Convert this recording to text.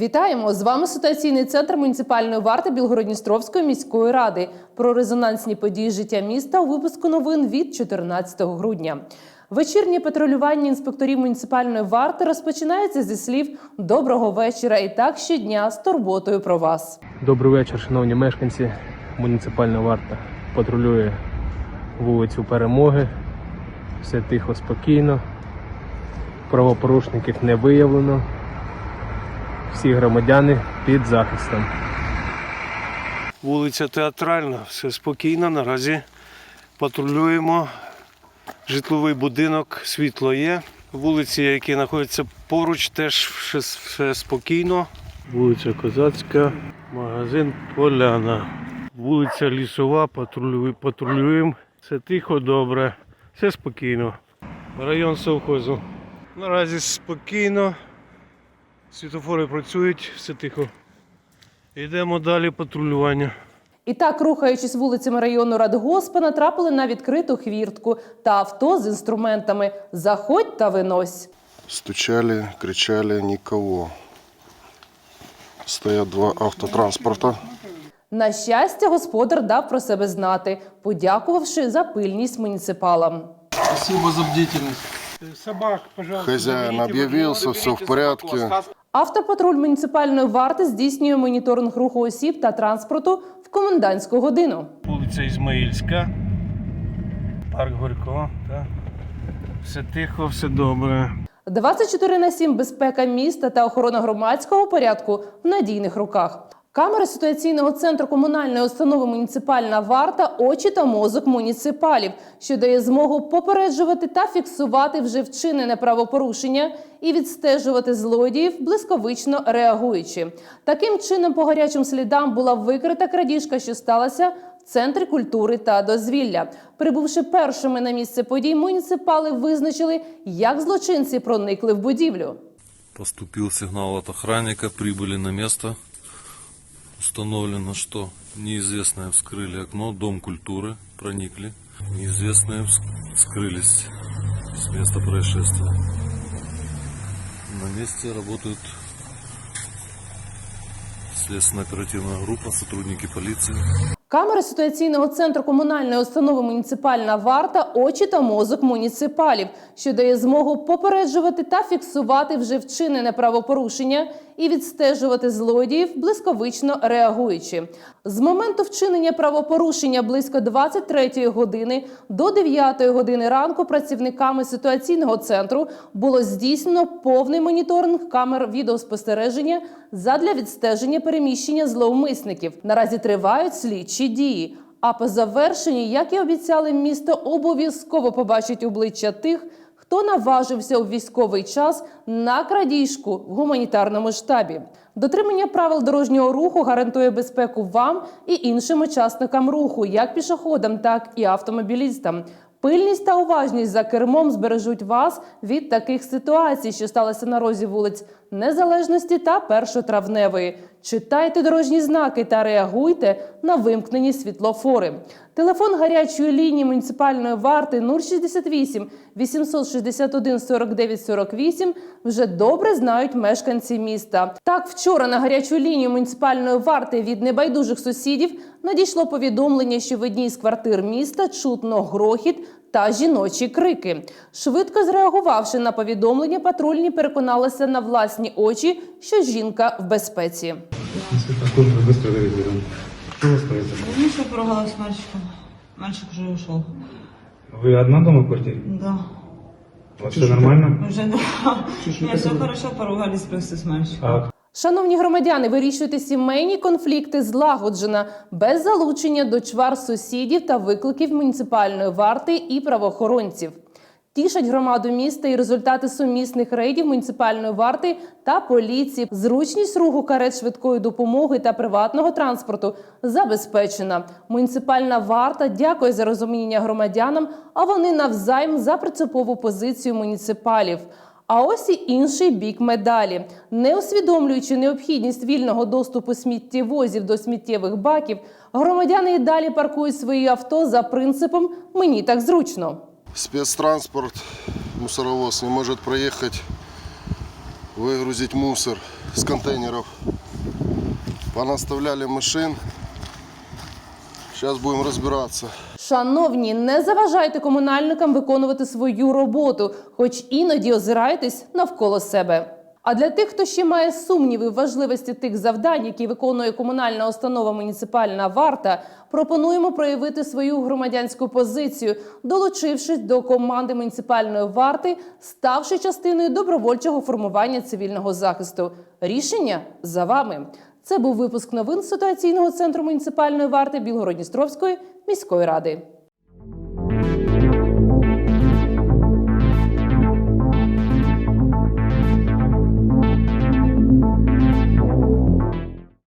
Вітаємо! З вами ситуаційний центр муніципальної варти Білгородністровської міської ради про резонансні події життя міста у випуску новин від 14 грудня. Вечірнє патрулювання інспекторів муніципальної варти розпочинається зі слів Доброго вечора і так щодня з турботою про вас. Добрий вечір, шановні мешканці. Муніципальна варта патрулює вулицю Перемоги. Все тихо, спокійно. Правопорушників не виявлено. Всі громадяни під захистом. Вулиця Театральна, все спокійно. Наразі патрулюємо. Житловий будинок, світло є. Вулиці, які знаходяться поруч, теж все, спокійно. Вулиця Козацька, магазин Поляна. Вулиця Лісова, патрулюємо. Все тихо, добре, все спокійно. Район совхозу. Наразі спокійно. Світофори працюють, все тихо. Йдемо далі патрулювання. І так, рухаючись вулицями району Радгоспа, натрапили на відкриту хвіртку та авто з інструментами Заходь та винось. Стучали, кричали, никого. Стоят два автотранспорта. На щастя, господар дав про себе знати, подякувавши за пильність муніципалам. Спасибо за бдительность. Собак, пожалуйста. Объявился, заберите все в собак порядке. у вас. Автопатруль муніципальної варти здійснює моніторинг руху осіб та транспорту в комендантську годину. Вулиця Ізмаїльська. Парк Горько. Так. Все тихо, все добре. 24 на 7 безпека міста та охорона громадського порядку в надійних руках. Камери ситуаційного центру комунальної установи муніципальна варта, очі та мозок муніципалів, що дає змогу попереджувати та фіксувати вже вчинене правопорушення і відстежувати злодіїв, блисковично реагуючи. Таким чином, по гарячим слідам була викрита крадіжка, що сталася в центрі культури та дозвілля. Прибувши першими на місце подій, муніципали визначили, як злочинці проникли в будівлю. Поступил сигнал от охранника, прибыли на место. Установлено, что неизвестные вскрыли окно, дом культуры, проникли. Неизвестные вс- скрылись с места происшествия. На месте работают следственная оперативная группа, сотрудники полиции. Камери ситуаційного центру комунальної установи муніципальна варта, очі та мозок муніципалів, що дає змогу попереджувати та фіксувати вже вчинене правопорушення і відстежувати злодіїв, блисковично реагуючи. З моменту вчинення правопорушення близько 23 години до 9 години ранку працівниками ситуаційного центру було здійснено повний моніторинг камер відеоспостереження задля відстеження переміщення зловмисників. Наразі тривають слідчі дії. А по завершенні, як і обіцяли, місто обов'язково побачить обличчя тих, хто наважився у військовий час на крадіжку в гуманітарному штабі. Дотримання правил дорожнього руху гарантує безпеку вам і іншим учасникам руху, як пішоходам, так і автомобілістам. Пильність та уважність за кермом збережуть вас від таких ситуацій, що сталися на розі вулиць Незалежності та Першотравневої. Читайте дорожні знаки та реагуйте на вимкнені світлофори. Телефон гарячої лінії муніципальної варти 068 861 49 48 вже добре знають мешканці міста. Так, вчора на гарячу лінію муніципальної варти від небайдужих сусідів надійшло повідомлення, що в одній з квартир міста чутно грохіт та жіночі крики. Швидко зреагувавши на повідомлення, патрульні переконалися на власні очі, що жінка в безпеці. Ну, что поругалась с мальчиком. Мальчик уже ушел. Вы одна дома в квартире? Да. У вас все нормально? Уже да. Все хорошо, поругались просто с мальчиком. Шановні громадяни, вирішуйте сімейні конфлікти злагоджено, без залучення до чвар сусідів та викликів муніципальної варти і правоохоронців. Тішать громаду міста і результати сумісних рейдів муніципальної варти та поліції. Зручність руху карет швидкої допомоги та приватного транспорту забезпечена. Муніципальна варта дякує за розуміння громадянам, а вони навзаєм за принципову позицію муніципалів. А ось і інший бік медалі. Не усвідомлюючи необхідність вільного доступу сміттєвозів до сміттєвих баків, громадяни і далі паркують свої авто за принципом Мені так зручно. Спецтранспорт, мусоровоз не может проехать, выгрузить мусор. с контейнеров. Понаставляли машин. Сейчас будем разбираться. Шановні, не заважайте комунальникам виконувати свою роботу, хоч іноді озирайтесь навколо себе. А для тих, хто ще має сумніви в важливості тих завдань, які виконує комунальна установа муніципальна варта, пропонуємо проявити свою громадянську позицію, долучившись до команди муніципальної варти, ставши частиною добровольчого формування цивільного захисту. Рішення за вами. Це був випуск новин ситуаційного центру муніципальної варти Білгородністровської міської ради.